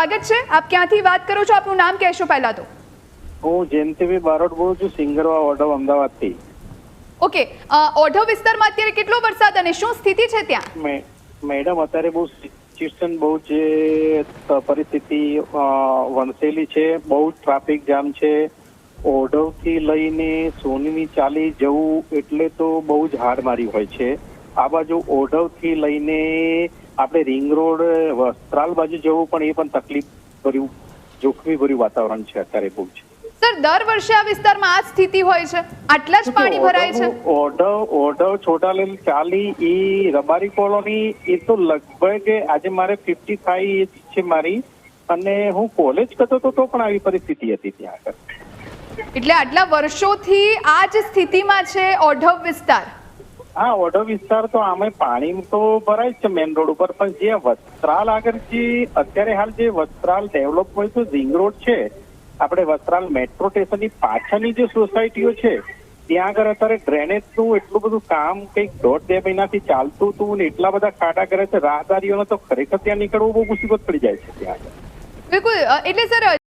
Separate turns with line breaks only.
સ્વાગત છે. આપ ક્યાંથી વાત કરો છો? આપનું નામ કહેશો પહેલા તો.
હું જયંતિભાઈ બારોટ બોલું છું સિંગરવા ઓઢવ અમદાવાદથી.
ઓકે. ઓઢવ વિસ્તારમાં અત્યારે કેટલો વરસાદ અને શું સ્થિતિ છે ત્યાં?
મે- મેડમ અત્યારે બહુ સિચ્યુએશન બહુ જે પરિસ્થિતિ વણસેલી છે. બહુ ટ્રાફિક જામ છે. ઓઢવથી લઈને સોનીની ચાલી જવું એટલે તો બહુ જ હાડમારી હોય છે. આ બાજુ ઓઢવથી લઈને આપણે રિંગ રોડ વસ્ત્રાલ બાજુ જવું પણ એ પણ તકલીફ ભર્યું જોખમી ભર્યું વાતાવરણ છે અત્યારે બહુ છે
સર દર વર્ષે આ વિસ્તારમાં આ સ્થિતિ હોય છે. આટલા જ પાણી ભરાય છે.
ઓઢવ ઓઢવ છોટાલેલ ચાલી એ રબારી કોલોની એ તો લગભગ આજે મારે ફિફ્ટી ફાઈવ છે મારી. અને હું કોલેજ કરતો હતો તો પણ આવી પરિસ્થિતિ હતી ત્યાં આગળ.
એટલે આટલા વર્ષોથી આ જ સ્થિતિમાં છે ઓઢવ વિસ્તાર.
હા, ઓઢો વિસ્તાર તો આમે પાણી તો ભરાય છે મેન રોડ ઉપર, પણ જે વસ્ત્રાલ આગળ જે અત્યારે હાલ જે વસ્ત્રાલ ડેવલપ હોય તો રિંગ રોડ છે, આપણે વસ્ત્રાલ મેટ્રો સ્ટેશનની પાછળની જે સોસાયટીઓ છે, ત્યાં આગળ અત્યારે ડ્રેનેજનું એટલું બધું કામ કંઈક દોઢ બે મહિનાથી ચાલતું હતું ને એટલા બધા ખાડા કરે છે, રાહદારીઓને તો ખરેખર ત્યાં નીકળવું બહુ મુસીબત પડી જાય છે ત્યાં આગળ.
બિલકુલ એટલે સર